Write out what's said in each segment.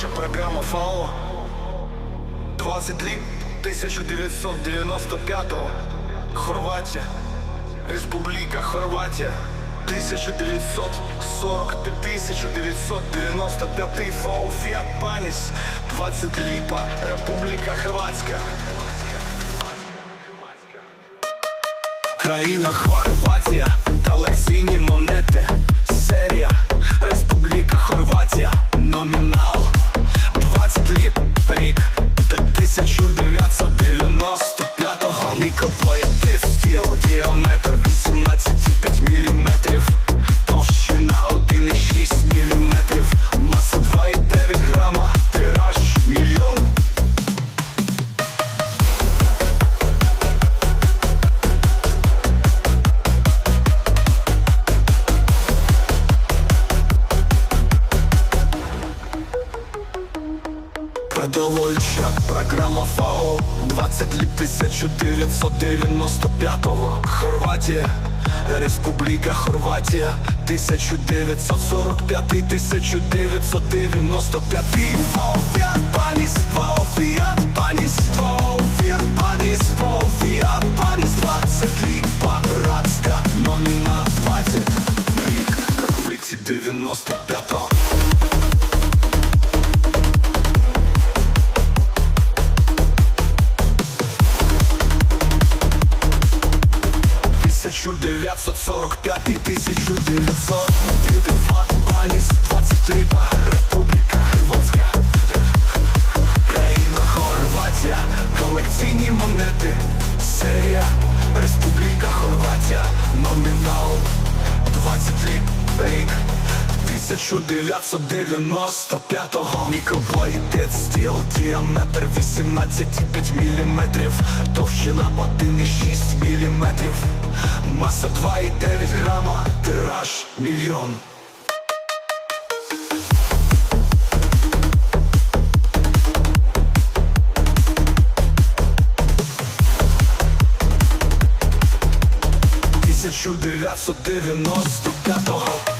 Перша програма ФАО 20 літ 1995-го Хорватія. Республіка Хорватія. 1940-1995 ФАО Фіат Паніс 20 ліпа Республіка Хорватська. Країна Хорватія Толольчак, программа ФАО 20 лет 1995 -го. Хорватія, Республіка Хорватія 1945-1995 Вовфіат паніс, вовфіат паніс, вовфіат паніс, вовфіат паніс. 20 літ Папрадська, номіна 20 Рік, конфлікті 95 1945 і 1992 Аліс 23 Республіка Хрватська Країна Хорватія Колекційні монети Серія Республіка Хорватія Номінал 23 1995-го Мікробоїтет стіл Діаметр 18,5 міліметрів. Товщина 1,6 міліметрів. Маса 2,9 грама. Тираж мільйон. Тисячу дев'ятсот дев'яносто п'ятого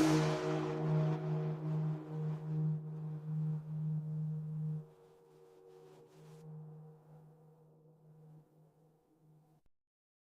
you.